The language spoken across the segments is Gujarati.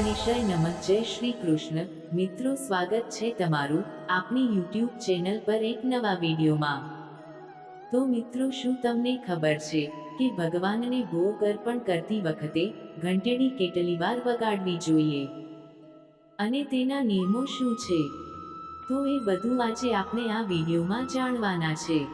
ગણેશાય નમઃ. જય શ્રી કૃષ્ણ. મિત્રો, સ્વાગત છે તમારું આપણી યુટ્યુબ ચેનલ પર એક નવા વિડીયોમાં. તો મિત્રો, શું તમને ખબર છે કે ભગવાનને ભોગ અર્પણ કરતી વખતે ઘંટડી કેટલી વાર વગાડવી જોઈએ? અને તેના નિયમો શું છે? તો એ બધું આજે આપણે આ વિડીયોમાં જાણવાના છે.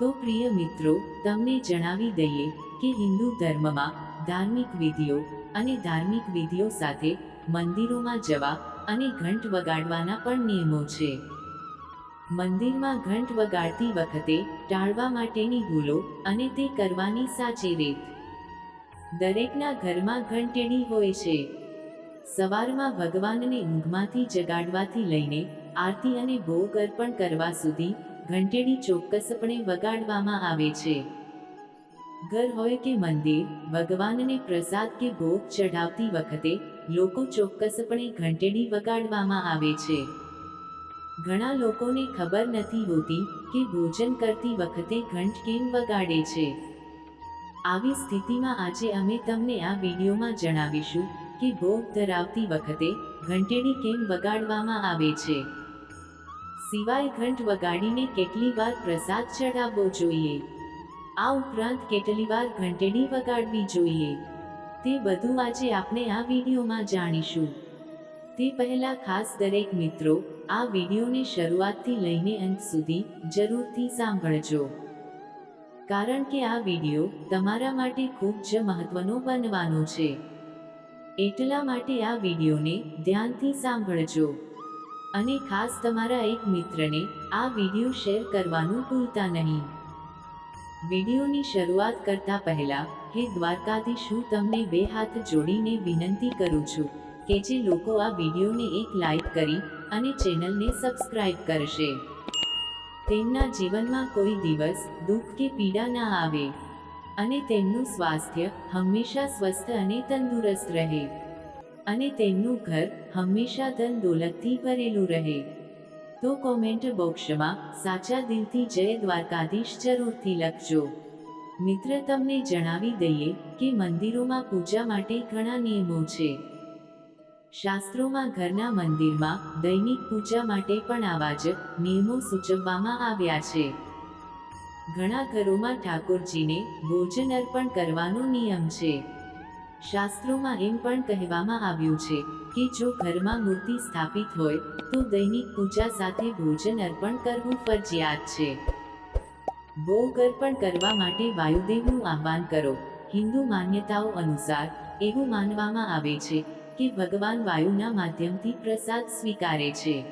તો પ્રિય મિત્રો, તમને જણાવી દઈએ કે હિન્દુ ધર્મમાં ધાર્મિક વિધિઓ અને ધાર્મિક વિધિઓ સાથે મંદિરોમાં જવા અને ઘંટ વગાડવાના પણ નિયમો છે. મંદિરમાં ઘંટ વગાડતી વખતે ટાળવા માટેની ભૂલો અને તે કરવાની સાચી રીત. દરેકના ઘરમાં ઘંટેડી હોય છે. સવારમાં ભગવાનને ઊંઘમાંથી જગાડવાથી લઈને આરતી અને ભોગ અર્પણ કરવા સુધી ઘંટેડી ચોક્કસપણે વગાડવામાં આવે છે. ઘર હોય કે મંદિર, ભગવાનને પ્રસાદ કે ભોગ ચઢાવતી વખતે લોકો ચોક્કસપણે ઘંટેડી વગાડવામાં આવે છે. ઘણા લોકોને ખબર નથી હોતી કે ભોજન કરતી વખતે ઘંટ કેમ વગાડે છે. આવી સ્થિતિમાં આજે અમે તમને આ વિડીયોમાં જણાવીશું કે ભોગ ધરાવતી વખતે ઘંટેડી કેમ વગાડવામાં આવે છે. સિવાય ઘંટ વગાડીને કેટલી વાર પ્રસાદ ચઢાવવો જોઈએ. આ ઉપરાંત કેટલી વાર ઘંટેડી વગાડવી જોઈએ. તે બધું આજે આપણે આ વિડીયોમાં જાણીશું. તે પહેલા ખાસ દરેક મિત્રો, આ વિડીયોને શરૂઆતથી લઈને અંત સુધી જરૂરથી સાંભળજો. કારણ કે આ વીડિયો તમારા માટે ખૂબ જ મહત્વનો બનવાનો છે. એટલા માટે આ વિડીયોને ધ્યાનથી સાંભળજો. અને ખાસ તમારા એક મિત્રને આ વીડિયો શેર કરવાનું ભૂલતા નહીં. વિડીયોની શરૂઆત કરતા પહેલા, હે દ્વારકાધીશ, હું તમને બે હાથ જોડીને વિનંતી કરું છું કે જે લોકો આ વિડીયોને એક લાઈક કરી અને ચેનલને સબસ્ક્રાઇબ કરશે. તેમના જીવનમાં કોઈ દિવસ દુઃખ કે પીડા ના આવે અને તેમનું સ્વાસ્થ્ય હંમેશા સ્વસ્થ અને તંદુરસ્ત રહે. અને તેમનું ઘર હંમેશા ધન દોલતથી ભરેલું રહે. તો કોમેન્ટ બોક્સમાં સાચા દિલથી જય દ્વારકાધીશ જરૂરથી લખજો. મિત્ર, તમને જણાવી દઈએ કે મંદિરોમાં પૂજા માટે ઘણા નિયમો છે. શાસ્ત્રોમાં ઘરના મંદિરમાં દૈનિક પૂજા માટે પણ આવા જ નિયમો સૂચવવામાં આવ્યા છે. ઘણા ઘરોમાં ઠાકોરજીને ભોજન અર્પણ કરવાનો નિયમ છે. શાસ્ત્રોમાં એમ પણ કહેવામાં આવ્યું છે કે જો ઘરમાં મૂર્તિ સ્થાપિત હોય, તો દૈનિક પૂજા સાથે ભોજન અર્પણ કરવું ફરજિયાત છે. ભોગ અર્પણ કરવા માટે વાયુદેવનું આહ્વાન કરો. હિન્દુ માન્યતાઓ અનુસાર, એવું માનવામાં આવે છે કે ભગવાન વાયુના માધ્યમથી પ્રસાદ સ્વીકારે છે.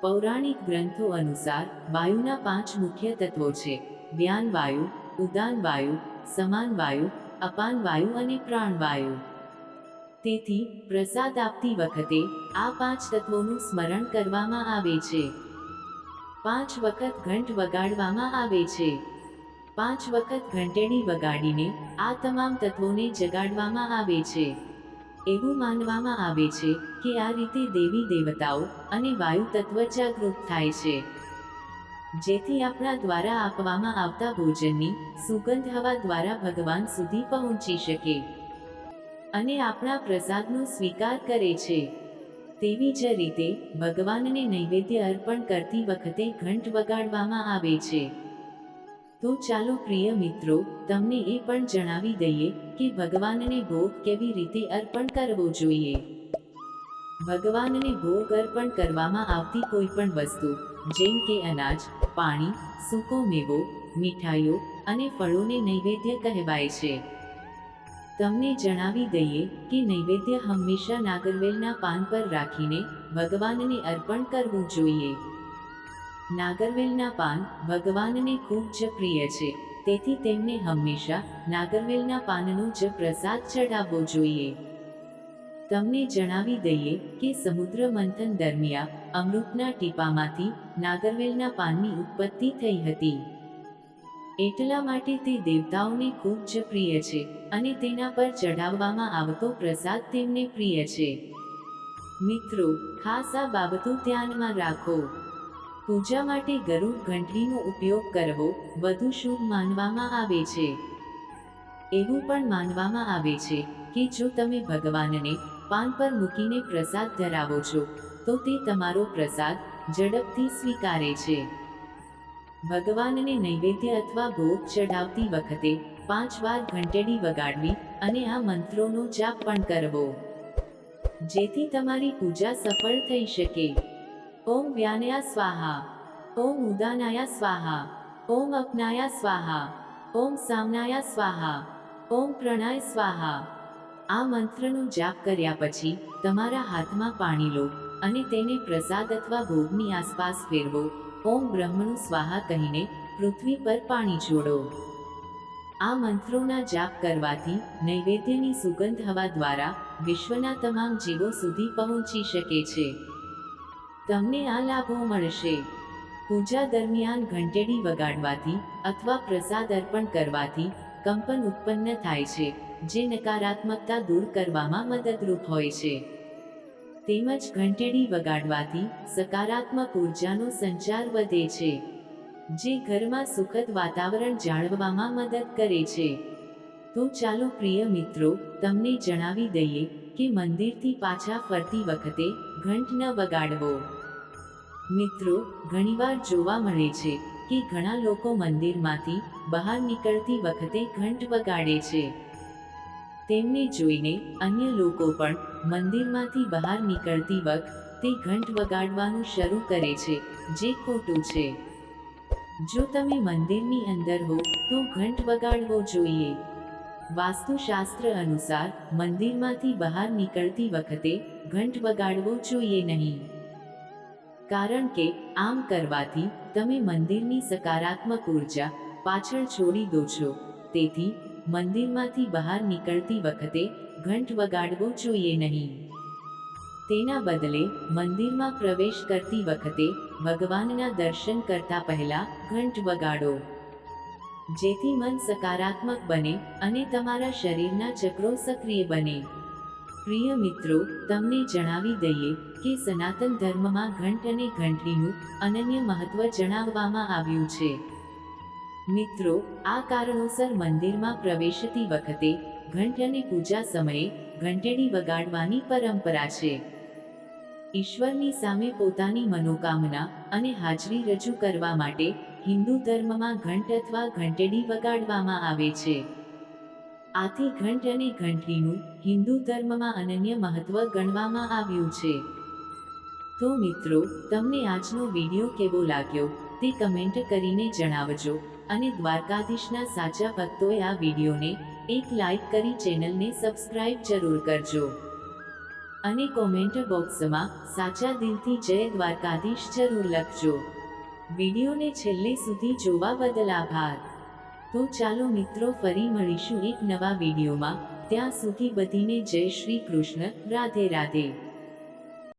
પૌરાણિક ગ્રંથો અનુસાર, વાયુના પાંચ મુખ્ય તત્વો છે. વ્યાન વાયુ, ઉદાન વાયુ, સમાન વાયુ, અપાન વાયુ અને પ્રાણવાયુ તેથી પ્રસાદ આપતી વખતે આ પાંચ તત્વોનું સ્મરણ કરવામાં આવે છે. પાંચ વખત ઘંટ વગાડવામાં આવે છે. પાંચ વખત ઘંટેડી વગાડીને આ તમામ તત્વોને જગાડવામાં આવે છે. એવું માનવામાં આવે છે કે આ રીતે દેવી દેવતાઓ અને વાયુ તત્વ જાગૃત થાય છે. જેથી આપણા દ્વારા આપવામાં આવતા ભોજનની સુગંધ હવા દ્વારા ભગવાન સુધી પહોંચી શકે. અને આપણા પ્રસાદનો સ્વીકાર કરે છે. તેવી જ રીતે, ભગવાનને નૈવેદ્ય અર્પણ કરતી વખતે ઘંટ વગાડવામાં આવે છે. તો ચાલો પ્રિય મિત્રો, તમને એ પણ જણાવી દઈએ કે ભગવાનને ભોગ કેવી રીતે અર્પણ કરવો જોઈએ. ભગવાનને ભોગ અર્પણ કરવામાં આવતી કોઈ પણ વસ્તુ, જેમ કે અનાજ, પાણી, સૂકો મેવો, મીઠાઈઓ અને ફળોને નૈવેદ્ય કહેવાય છે. તમને જણાવી દઈએ કે નૈવેદ્ય હંમેશા નાગરવેલના પાન પર રાખીને ભગવાનને અર્પણ કરવું જોઈએ. નાગરવેલના પાન ભગવાનને ખૂબ જ પ્રિય છે, તેથી તેમને હંમેશા નાગરવેલના પાનનો જ પ્રસાદ ચડાવવો જોઈએ. તમને જણાવી દઈએ કે સમુદ્ર મંથન દરમિયાન અમૃતના ટીપામાંથી નાગરવેલના પાનની ઉત્પત્તિ થઈ હતી. એટલા માટે તે દેવતાઓને ખૂબ જ પ્રિય છે અને તેના પર ચઢાવવામાં આવતો પ્રસાદ તેમને પ્રિય છે. મિત્રો, ખાસ આ બાબતો ધ્યાનમાં રાખો. પૂજા માટે ગરુડ ઘંટડીનો ઉપયોગ કરવો વધુ શુભ માનવામાં આવે છે. એવું પણ માનવામાં આવે છે કે જો તમે ભગવાનને પાન પર મૂકીને પ્રસાદ ધરાવો છો, તો તે તમારો પ્રસાદ ઝડપથી સ્વીકારે છે. ભગવાનને નૈવેદ્ય અથવા ભોગ ચડાવતી વખતે પાંચ વાર ઘંટેડી વગાડવી અને આ મંત્રોનો જાપ પણ કરવો. જેથી તમારી પૂજા સફળ થઈ શકે. ઓમ વ્યાનયા સ્વાહા. ઓમ ઉદાનાયા સ્વાહા. ઓમ અપનાયા સ્વાહા. ઓમ સામનાયા સ્વાહા. ઓમ પ્રણાય સ્વાહા. આ મંત્રનો જાપ કર્યા પછી તમારા હાથમાં પાણી લો અને તેને પ્રસાદ અથવા ભોગની આસપાસ ફેરવો. ઓમ બ્રહ્મનું સ્વાહા કહીને પૃથ્વી પર પાણી છોડો. આ મંત્રોના જાપ કરવાથી નૈવેદ્યની સુગંધ હવા દ્વારા વિશ્વના તમામ જીવો સુધી પહોંચી શકે છે. તમને આ લાભો મળશે. પૂજા દરમિયાન ઘંટેડી વગાડવાથી અથવા પ્રસાદ અર્પણ કરવાથી કંપન ઉત્પન્ન થાય છે, જે નકારાત્મકતા દૂર કરવામાં મદદરૂપ હોય છે. તેમજ ઘંટેડી વગાડવાથી સકારાત્મક ઉર્જાનો સંચાર વધે છે, જે ઘરમાં સુખદ વાતાવરણ જાળવવામાં મદદ કરે છે. તો ચાલો પ્રિય મિત્રો, તમને જણાવી દઈએ કે મંદિરથી પાછા ફરતી વખતે ઘંટ ન વગાડવો. મિત્રો, ઘણીવાર જોવા મળે છે કે ઘણા લોકો મંદિરમાંથી બહાર નીકળતી વખતે ઘંટ વગાડે છે. તેમને જોઈને અન્ય લોકો પણ મંદિરમાંથી બહાર નીકળતી વખતે ઘંટ વગાડવાનું શરૂ કરે છે, જે ખોટું છે. જો તમે મંદિરની અંદર હો, તો ઘંટ વગાડવો જોઈએ. વાસ્તુશાસ્ત્ર અનુસાર, મંદિરમાંથી બહાર નીકળતી વખતે ઘંટ વગાડવો જોઈએ નહીં. કારણ કે, આમ કરવાથી તમે મંદિરની સકારાત્મક ઊર્જા પાછળ છોડી દો છો. તેથી મંદિરમાંથી બહાર નીકળતી વખતે ઘંટ વગાડવો જોઈએ નહીં. તેના બદલે મંદિરમાં પ્રવેશ કરતી વખતે ભગવાનના દર્શન કરતા પહેલા ઘંટ વગાડો. જેથી મન સકારાત્મક બને અને તમારા શરીરના ચક્રો સક્રિય બને. પ્રિય મિત્રો, તમને જણાવી દઈએ કે સનાતન ધર્મમાં ઘંટ અને ઘંટડીનું અનન્ય મહત્વ જણાવવામાં આવ્યું છે. મિત્રો, આ કારણોસર મંદિરમાં પ્રવેશતી વખતે ઘંટ અને પૂજા સમયે ઘંટેડી વગાડવાની પરંપરા છે. ઈશ્વરની સામે પોતાની મનોકામના અને હાજરી રજૂ કરવા માટે હિન્દુ ધર્મમાં ઘંટ અથવા ઘંટેડી વગાડવામાં આવે છે. આથી ઘંટ અને ઘંટડીનું હિન્દુ ધર્મમાં અનન્ય મહત્વ ગણવામાં આવ્યું છે. તો મિત્રો, તમને આજનો વીડિયો કેવો લાગ્યો તે કમેન્ટ કરીને જણાવજો. અને દ્વારકાધીશના સાચા ભક્તોએ આ વિડીયોને એક લાઇક કરી ચેનલને સબસ્ક્રાઇબ જરૂર કરજો. અને કોમેન્ટ બોક્સમાં સાચા દિલથી જય દ્વારકાધીશ જરૂર લખજો. વિડીયોને છેલ્લે સુધી જોવા બદલ આભાર. તો ચાલો મિત્રો ફરી મળીશું એક નવા વિડીયોમાં. ત્યાં સુધી બધીને જય શ્રી કૃષ્ણ, રાધે રાધે.